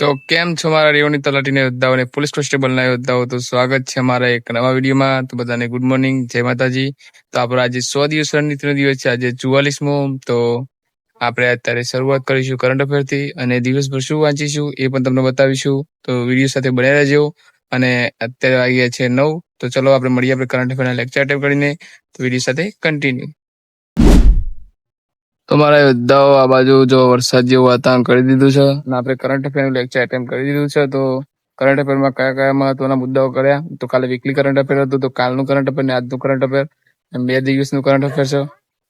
તો કેમ છો મારા રેવની તલાટીના યોદ્ધાઓ અને પોલીસ કોન્સ્ટેબલના યોદ્ધાઓ? તો સ્વાગત છે અમારા એક નવા વિડીયોમાં. તો બધાને ગુડ મોર્નિંગ જય માતાજી. તો આપણો આજે સો દિવસ રણનીતિનો દિવસ છે, આજે ચુવાલીસમો. તો આપણે અત્યારે શરૂઆત કરીશું કરંટ અફેરથી અને દિવસભર શું વાંચીશું એ પણ તમને બતાવીશું. તો વીડિયો સાથે બન્યા રહેજો. અને અત્યારે વાગ્યા છે નવ. તો ચલો આપણે મળીએ આપણે કરંટ અફેરના લેક્ચર ટાઈપ કરીને. તો વીડિયો સાથે કન્ટિન્યુ તો મારા યોદ્ધાઓ આ બાજુ જો વરસાદ જેવું વાતાવરણ કરી દીધું છે અને આપણે કરંટ અફેરનું લેક્ચર અટેમ્પ કરી દીધું છે, તો કરંટ અફેરમાં કયા કયા મહત્વના મુદ્દાઓ કર્યા? તો કાલે વીકલી કરંટ અફેર હતું, તો કાલનું કરંટ અફેર ને આજનું કરંટ અફેર એમ બે દિવસનું કરંટ અફેર છે.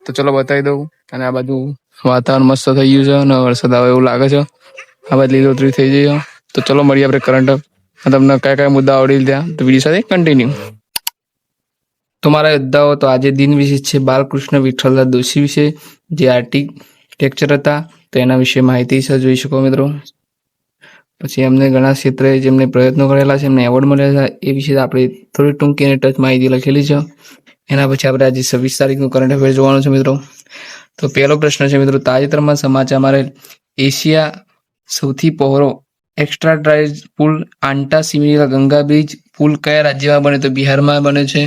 તો ચલો બતાવી દઉં અને આ બાજુ વાતાવરણ મસ્ત થઈ ગયું છે અને વરસાદ આવે એવું લાગે છે. આ બાજુ લીલોતરી થઈ છે. તો ચલો મળીએ આપણે કરંટ તમને કયા કયા મુદ્દા આવડી ત્યાં તો વીડિયો સાથે કન્ટિન્યુ તો મારા યોદ્ધાઓ તો આજે દિન વિશેષ છે બાલકૃષ્ણ વિઠ્ઠલદાસ દોશી વિશે જે આર્ટિટેક્ચર હતા તો એના વિશે માહિતી છે જોઈ શકો મિત્રો પછી એમને ઘણા ક્ષેત્રે જેમને પ્રયત્નો કરેલા છે એમને એવોર્ડ મળેલા છે એ વિશે આપણે થોડી ટૂંકી અને ટચ માહિતી લખેલી છે એના પછી આપણે આજે છવ્વીસ તારીખનું કરંટ અફેર જોવાનું છે મિત્રો તો પહેલો પ્રશ્ન છે મિત્રો તાજેતરમાં સમાચારમાં રહેલ એશિયા સૌથી પહોળો એક્સ્ટ્રા ડ્રાઇવ પુલ આંટા સિમિલા ગંગા બ્રિજ પુલ કયા રાજ્યમાં બને? તો બિહારમાં બને છે.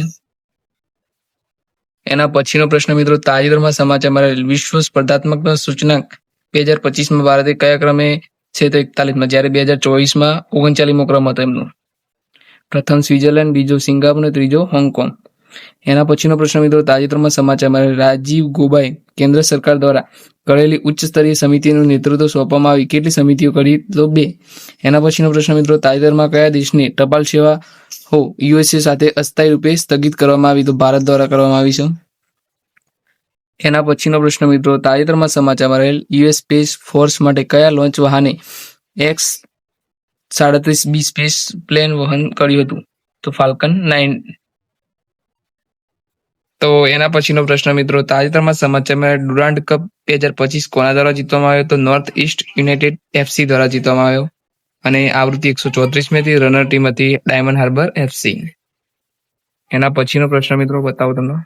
એના પછીનો પ્રશ્ન મિત્રો, તાજેતરમાં સમાચારમાં રહેલ વિશ્વ સ્પર્ધાત્મક સૂચનાંક બે હજાર પચીસમાં ભારતે કયા ક્રમે છે તો એકતાલીસમાં? જ્યારે બે હજાર ચોવીસમાં ઓગણચાલીસમો ક્રમ હતો એમનો. પ્રથમ સ્વિટરલેન્ડ બીજો સિંગાપુર ત્રીજો હોંગકોંગ. એના પછીનો પ્રશ્ન મિત્રો, તાજેતરમાં સમાચારમાં રહેલ રાજીવ ગોબાએ કેન્દ્ર સરકાર દ્વારા કરેલી ઉચ્ચ સ્તરીય સમિતિનું નેતૃત્વ સોંપવામાં આવી. કેટલી સમિતિઓ કરી તો બે. એના પછીનો પ્રશ્ન મિત્રો, તાજેતરમાં કયા દેશની ટપાલ સેવા હો યુએસએ સાથે અસ્થાયી રૂપે સ્થગિત કરવામાં આવી? તો ભારત દ્વારા કરવામાં આવી છે. એના પછીનો પ્રશ્ન મિત્રો, તાજેતરમાં સમાચારમાં રહેલ યુએસ સ્પેસ ફોર્સ માટે કયા લોન્ચ વાહને એક્સ સાડત્રીસ બી સ્પેસ પ્લેન વહન કર્યું હતું? તો ફાલ્કન નાઇન તો એના પછીનો પ્રશ્ન મિત્રો, તાજેતરમાં સમાચારમાં ડુરાન્ડ કપ બે હજાર પચીસ કોના દ્વારા જીતવામાં આવ્યો તો નોર્થ ઈસ્ટ યુનાઇટેડ એફસી દ્વારા જીતવામાં આવ્યો. અને આવૃત્તિ એકસો ચોત્રીસમી રનર ટીમ હતી ડાયમંડ હાર્બર એફસી એના પછીનો પ્રશ્ન મિત્રો, બતાવો તમને.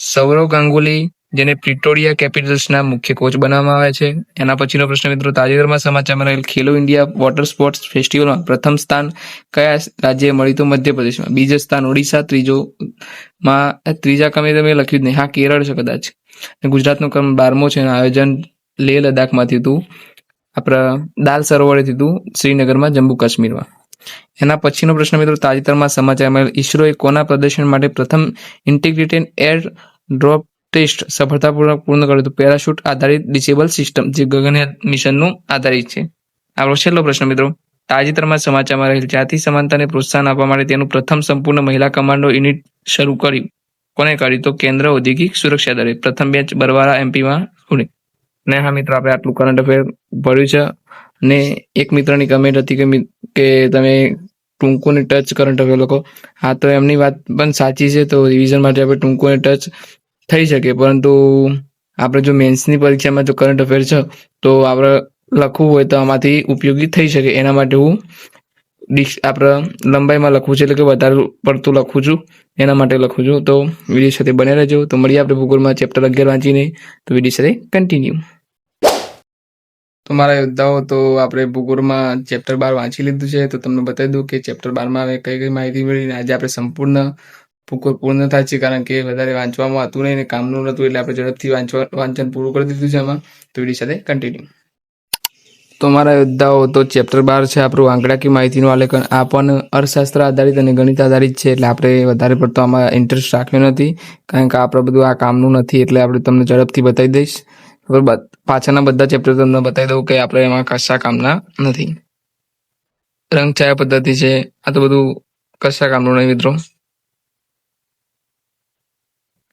સૌરવ ગાંગુલી જેને પ્રિટોરિયા કેપિટલ્સના મુખ્ય કોચ બનાવવામાં આવે છે. એના પછીનો પ્રશ્ન મિત્રો, તાજેતરમાં સમાચારમાં રહેલ ખેલો ઇન્ડિયા વોટર સ્પોર્ટ્સ ફેસ્ટિવલમાં પ્રથમ સ્થાન કયા રાજ્યે મળ્યું તો મધ્યપ્રદેશમાં. બીજું સ્થાન ઓડિશા, ત્રીજો માં, ત્રીજા ક્રમે તમે લખ્યું નહીં. હા, કેરળ છે કદાચ. ગુજરાતનો ક્રમ બારમો છે આયોજન લેહ લદ્દાખમાંથી હતું. આપણા દાલ સરોવરેથી હતું શ્રીનગરમાં જમ્મુ કાશ્મીરમાં. એના પછીનો પ્રશ્ન મિત્રો, તાજેતરમાં સમાચાર મળેલ ઇસરોએ કોના પ્રદર્શન માટે પ્રથમ ઇન્ટિગ્રેટેડ એર ડ્રોપ ટેસ્ટ સફળતાપૂર્વક પૂર્ણ કર્યું હતું. પેરાશૂટ આધારિત ડિસેબલ સિસ્ટમ, જે ગગનયાન મિશનનું આધારિત છે. આપણો છેલ્લો પ્રશ્ન મિત્રો, તાજેતરમાં સમાચારમાં રહેલ જાતિ સમાનતાને પ્રોત્સાહન આપવા માટે તેનું પ્રથમ સંપૂર્ણ મહિલા કમાન્ડો યુનિટ શરૂ કર્યું. કોને કર્યું? તો કેન્દ્ર ઔદ્યોગિક સુરક્ષા દળે. પ્રથમ બેચ બરવાળા એમપીમાં ઉડી ને હા મિત્રો, આપણે આટલું કરંટ અફેર ભર્યું છે. ને એક મિત્રની કમેન્ટ હતી કે કે તમે ટૂંકુને ટચ કરંટ અફેર લખો. હા, તો એમની વાત પણ સાચી છે. તો રિવિઝન માટે આપણે ટૂંકુને ટચ થઈ શકે. પરંતુ આપણે જો મેન્સની પરીક્ષામાં જો કરંટ અફેર છે, તો આપણે લખવું હોય તો આમાંથી ઉપયોગી થઈ શકે. એના માટે હું આપણે લંબાઈમાં લખવું છે એટલે કે વધારે પડતું લખું છું. એના માટે લખું છું. તો વીડિયો સાથે બને રહેજો. તો મળીએ આપણે ભૂગોળમાં ચેપ્ટર અગિયાર વાંચીને. તો વીડિયો સાથે કન્ટિન્યુ તો મારા યોદ્ધાઓ, તો આપણે ભૂગોળમાં ચેપ્ટર બાર વાંચી લીધું છે. તો તમને બતાવી દઉં કે ચેપ્ટર બારમાં કઈ કઈ માહિતી મળી આજે આપણે સંપૂર્ણ પૂર્ણ થાય છે, કારણ કે વધારે વાંચવામાં હતું નહીં ને કામનું નહોતું એટલે આપણે ઝડપથી વાંચવા, વાંચન પૂરું કરી દીધું છે એમાં. તો વીડિયો સાથે કન્ટિન્યુ તો મારા યોદ્ધાઓ તો ચેપ્ટર બાર છે, આપણું આંકડાકીય માહિતીનું આલેખન, આ પણ અર્થશાસ્ત્ર આધારિત અને ગણિત આધારિત છે, એટલે આપણે વધારે પડતો આમાં ઇન્ટરેસ્ટ રાખ્યો નથી, કારણ કે આપણે બધું આ કામનું નથી, એટલે આપણે તમને ઝડપથી બતાવી દઈશ. બરાબર પાછળના બધા ચેપ્ટર તમને બતાવી દઉં કે આપણે એમાં કશા કામના નથી. રંગ છાયા પદ્ધતિ છે, આ તો બધું કશા કામનું નહીં મિત્રો.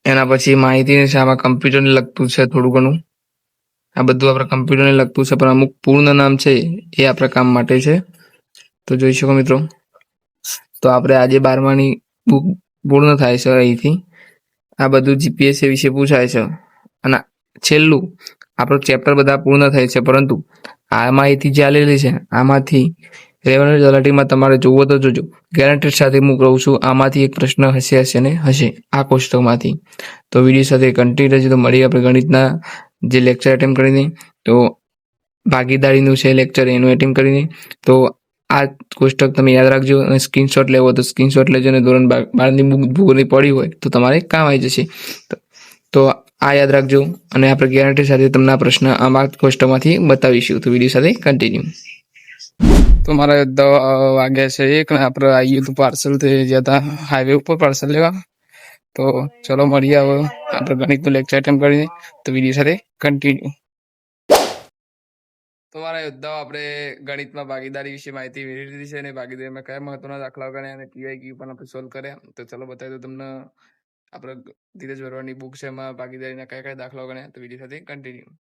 એના પછી માહિતી છે, આમાં કમ્પ્યુટરને લગતું છે થોડું ઘણું. આ બધું આપણે કમ્પ્યુટરને લગતું છે, પણ અમુક પૂર્ણ નામ છે, એ આપણા કામ માટે છે. તો જોઈ શકો મિત્રો. તો આપણે આજે બારમાની બુક પૂર્ણ થાય છે અહીંથી. આ બધું જીપીએસસી વિશે પૂછાય છે. અને છેલ્લું, આપણું ચેપ્ટર બધા પૂર્ણ થાય છે, પરંતુ આ માહિતી જે આલેલી છે, આમાંથી રેવન્યુ તલાટીમાં તમારે જોવો તો જોજો. ગેરંટેડ સાથે હું કહું છું, આમાંથી એક પ્રશ્ન હશે હશે ને હશે, આ કોષ્ટકમાંથી. તો વીડિયો સાથે કન્ટિન્યુ રહેજો, તો મળી આપણે ગણિતના જે લેક્ચર એટેમ્પ કરીને. તો ભાગીદારીનું છે લેક્ચર એનું એટેમ્પ કરીને. તો આ કોષ્ટક તમે યાદ રાખજો, અને સ્ક્રીનશોટ લેવો તો સ્ક્રીનશોટ લેજો, અને ધોરણ બાર, બારની બુક ભૂગોળની પડી હોય, તો તમારે કામ આવી જશે. તો- આ યાદ રાખજો, અને આપણે ગેરંટી સાથે તમને આ પ્રશ્ન આમાં કોષ્ટકમાંથી બતાવીશું. તો વીડિયો સાથે કન્ટિન્યુ તો મારા વાગ્યા છે એક ને આપણે આવી હતું પાર્સલ થઈ ગયા હતા હાઈવે ઉપર પાર્સલ લેવા. તો ચલો મળીએ હવે. આપણે ગણિતનું લેક્ચર એટેમ્પ કરીને. તો વીડિયો સાથે કન્ટિન્યુ તો મારા યોદ્ધાઓ આપણે ગણિતમાં ભાગીદારી વિશે માહિતી મેળવી લીધી છે અને ભાગીદારીમાં કયા મહત્વના દાખલાઓ ગણ્યા અને પીવાય ક્યુ પણ આપણે સોલ્વ કર્યા. તો ચલો બતાવી દો તમને. આપણે ધીરજ ભરવાની બુક છે એમાં ભાગીદારીના કયા કયા દાખલાઓ ગણ્યા તો વીડિયો સાથે કન્ટિન્યુ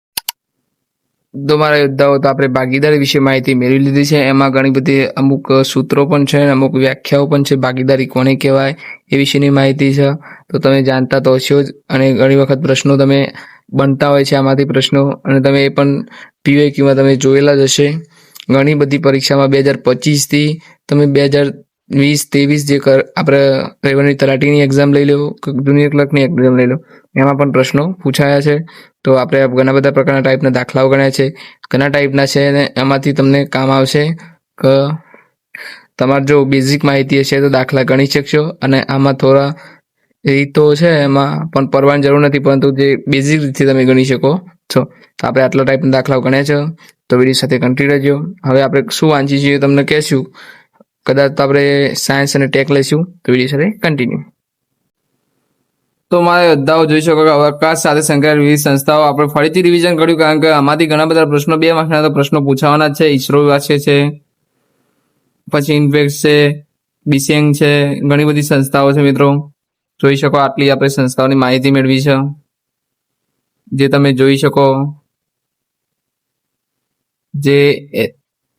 તો યોદ્ધાઓ તો આપણે ભાગીદારી વિશે માહિતી મેળવી લીધી છે. એમાં ઘણી બધી અમુક સૂત્રો પણ છે અમુક વ્યાખ્યાઓ પણ છે. ભાગીદારી કોને કહેવાય એ વિશેની માહિતી છે. તો તમે જાણતા તો હશો જ અને ઘણી વખત પ્રશ્નો તમે બનતા હોય છે આમાંથી પ્રશ્નો અને તમે એ પણ પીવાયક્યુમાં તમે જોયેલા જ હશે. ઘણી બધી પરીક્ષામાં બે હજાર પચીસથી તમે બે હજાર વીસ, ત્રેવીસ જે કર આપણે રેવન્યુ તલાટીની એક્ઝામ લઈ લો જુનિયર ક્લર્કની એક્ઝામ લઈ લો એમાં પણ પ્રશ્નો પૂછાયા છે. તો આપણે ઘણા બધા પ્રકારના ટાઈપના દાખલાઓ ગણ્યા છે. ઘણા ટાઈપના છે અને એમાંથી તમને કામ આવશે કે તમારે જો બેઝિક માહિતી હશે તો દાખલા ગણી શકશો. અને આમાં થોડા રીતો છે, એમાં પણ પરવાની જરૂર નથી, પરંતુ જે બેઝિક રીતથી તમે ગણી શકો છો. તો આપણે આટલા ટાઈપના દાખલાઓ ગણ્યા છે. તો વીડિયો સાથે કન્ટિન્યુ રહેજો. હવે આપણે શું વાંચી છીએ તમને કહેશું. કદાચ આપણે સાયન્સ અને ટેક લઈશું, તો વીડિયો સાથે કન્ટિન્યુ તો મારા યોદ્ધાઓ જોઈ શકો કે અવકાશ સાથે સંકળાયેલ વિવિધ સંસ્થાઓ આપણે ફરીથી રિવિઝન કર્યું કારણ કે આમાંથી ઘણા બધા પ્રશ્નો, બે માર્ક્સના તો પ્રશ્નો પૂછાવાના છે. ઈસરો વાંચે છે, પછી ઇન્વેક્સ છે બીસેંગ છે, ઘણી બધી સંસ્થાઓ છે મિત્રો. જોઈ શકો આટલી આપણે સંસ્થાઓની માહિતી મેળવી છે. જે તમે જોઈ શકો. જે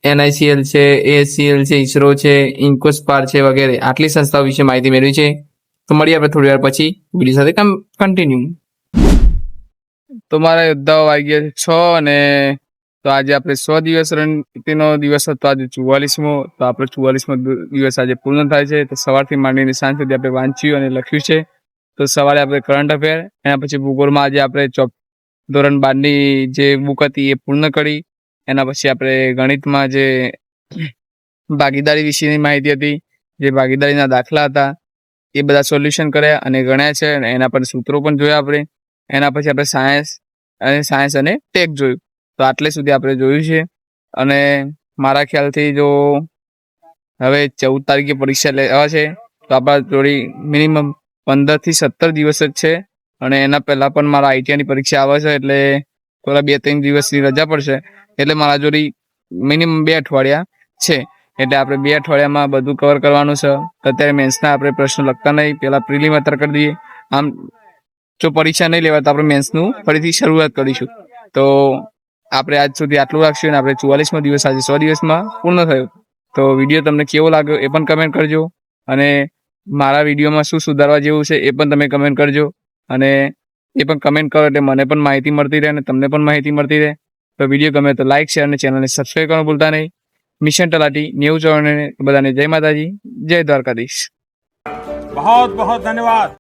એનઆઈસીએલ છે એએસસીએલ છે ઈસરો છે ઇન્કોસ્પાર છે વગેરે. આટલી સંસ્થાઓ વિશે માહિતી મેળવી છે. તો મળીએ આપણે થોડી વાર પછી વીડિયો સાથે કન્ટિન્યુ તો મારા યોદ્ધાઓ આવી ગયા છે છ અને તો આજે આપણે સો દિવસ રણનીતિનો દિવસ હતો આજે ચુવાલીસમો. તો આપણે ચુવાલીસમો દિવસ આજે પૂર્ણ થાય છે. તો સવારથી માંડીને સાંજ સુધી આપણે વાંચ્યું અને લખ્યું છે. તો સવારે આપણે કરંટ અફેર એના પછી ભૂગોળમાં આજે આપણે ચોપ, ધોરણ બારની જે બુક હતી એ પૂર્ણ કરી. એના પછી આપણે ગણિતમાં જે ભાગીદારી વિશેની માહિતી હતી, જે ભાગીદારીના દાખલા હતા, એ બધા સોલ્યુશન કર્યા અને ગણ્યા છે અને એના પર સૂત્રો પણ જોયા આપણે. એના પછી આપણે સાયન્સ અને સાયન્સ અને ટેક જોયું. તો આટલે સુધી આપણે જોયું છે. અને મારા ખ્યાલથી જો હવે ચૌદ તારીખે પરીક્ષા લેવા છે, તો આપણા જોડી મિનિમમ પંદરથી સત્તર દિવસ જ છે. અને એના પહેલાં પણ મારા આઈટીઆઈની પરીક્ષા આવે છે, એટલે થોડા બે ત્રણ દિવસની રજા પડશે. એટલે મારા જોડી મિનિમમ બે અઠવાડિયા છે. એટલે આપણે બે અઠવાડિયામાં બધું કવર કરવાનું છે. અત્યારે મેન્સના આપણે પ્રશ્નો લખતા નહીં. પેલા પ્રિલિમ અત્યારે કરી દઈએ. આમ જો પરીક્ષા નહીં લેવા તો આપણે મેન્સનું ફરીથી શરૂઆત કરીશું. તો આપણે આજ સુધી આટલું રાખશું અને આપણે ચુવાલીસમો દિવસ આજે સો દિવસમાં પૂર્ણ થયો. તો વીડિયો તમને કેવો લાગ્યો એ પણ કમેન્ટ કરજો. અને મારા વિડીયોમાં શું સુધારવા જેવું છે એ પણ તમે કમેન્ટ કરજો. અને એ પણ કમેન્ટ કરો એટલે મને પણ માહિતી મળતી રહે અને તમને પણ માહિતી મળતી રહે. તો વીડિયો ગમે તો લાઇક શેર અને ચેનલને સબસ્ક્રાઈબ કરવાનું ભૂલતા નહીં. મિશન તલાટી ન્યૂઝ ચેનલને બધાને જય માતાજી, જય દ્વારકાધીશ. બહુ બહુ ધન્યવાદ